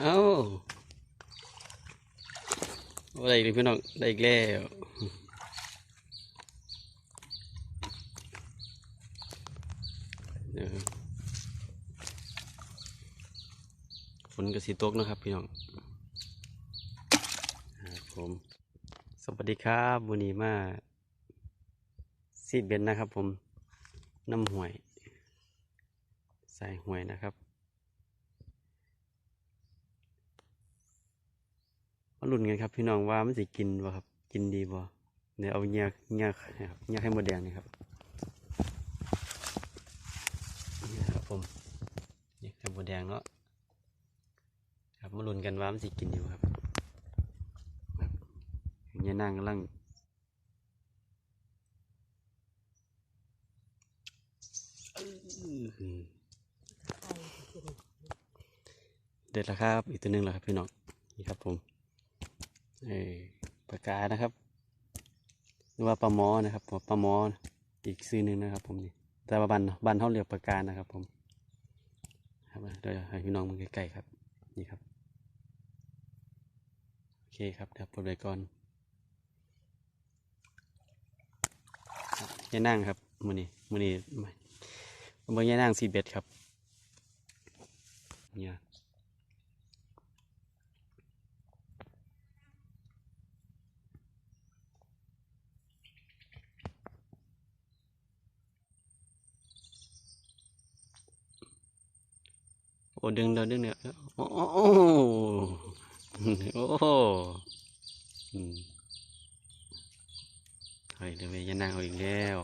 เอ้าได้อีกพี่น้องได้อีกแล้วฝนก็สีตกนะครับพี่น้องครับผมสวัสดีครับวันนี้มาซีดเบนนะครับผมน้ำหวยใส่หวยนะครับ มาลุ้นกันครับ พี่น้องว่ามันสิกินบ่ครับ กินดีบ่เดี๋ยวเอาเงียเงียครับเงียให้หมดแดงนี่ครับนี่ครับผมเงียให้หมดแดงเนาะครับมาลุ้นกันว่ามันสิกินดีบ่ครับครับเงียนั่งกำลังอื้อเด็ดแล้วครับ อีกตัวหนึงแล้วครับพี่น้องนี่ครับผมเออ ปากกานะครับ หรือว่าปลาหมอนะครับปลาหมออีกซื้อหนึ่งนะครับ ผมนี่แต่ว่าบันบันเขาเรียกปากกานะครับ ผมครับเดี๋ยวให้พี่น้องมันใกล้ๆครับ นี่ครับโอเคครับเดี๋ยวปลดไว้ก่อนยายนั่งครับมือนี้มือนี้ม่มือยายนั่งสีเบ็ดครับเนี่ย โอ้ดึงเดี๋ยวดึงเนี่ยโอ้โอ้โอ้โอ้โหอืมเฮ้ยเดี๋ยวไปยันนางเอาอีกแล้ว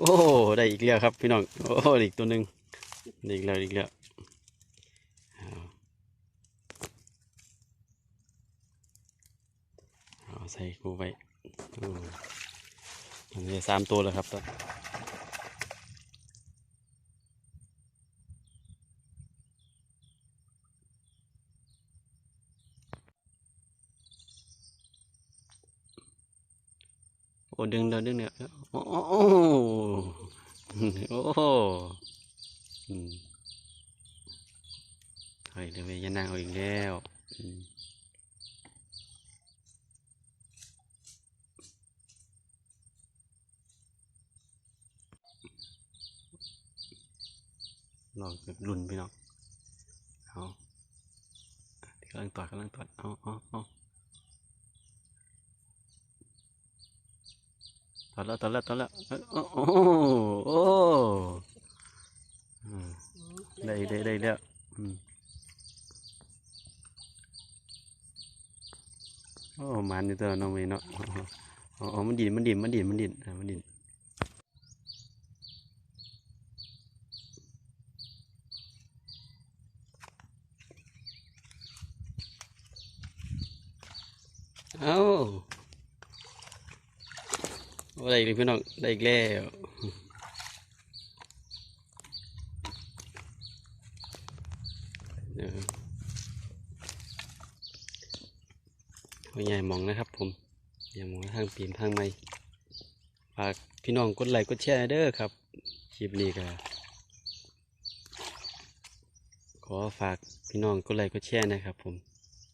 โอ้ได้อีกแล้วครับพี่น้องโอ้อีกตัวหนึ่งอีกแล้วอีกแล้วใส่กูไปอันนี้สามตัวแล้วครับตอน โอ้ดึงเดี๋ยวดึงเดี๋ยโอ้โอ้โอ้เฮ้ยเดี๋ยวไปยันนางเอาอีกแล้วลองแบบรุนพี่น้องเอากำลังตอดกำลังตอดเอาเอาเอา ตอดแล้วตอดแล้วตอดแล้วเอ้ยโอ้โอ้โอ้อืมได้ได้ได้แล้วอืมโอ้มันนี่ตัวน้องเมย์เนาะอ๋ออ๋อมันดินมันดินมันดินมันดินอ่ามันดินเอ้าโอ้ ได้อีกแล้วพี่น้องได้อีกแล้วเดี๋ยวหัวใหญ่มองนะครับ ผมอย่ามองทางปีนทางไม่ฝากพี่น้องกดไลค์กดแชร์เด้อครับคลิปนี้ก็ขอฝากพี่น้องกดไลค์กดแชร์นะครับ ผม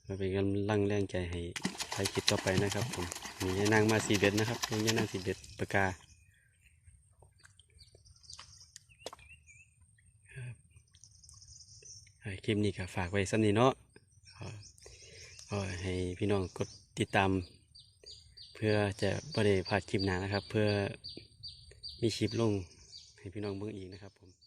เพื่อเป็นกำลังแรงใจให้ใครคิดต่อไปนะครับผม มียานางมาสีเบ็ดนะครับยานางสีเบ็ดปากกาคลิปนี้ก็ฝากไว้สักนิดเนาะขอให้พี่น้องกดติดตาม เพื่อจะไม่ได้พลาดคลิปหนานะครับ เพื่อมีคลิปลงให้พี่น้องเบิ่งอีกนะครับผม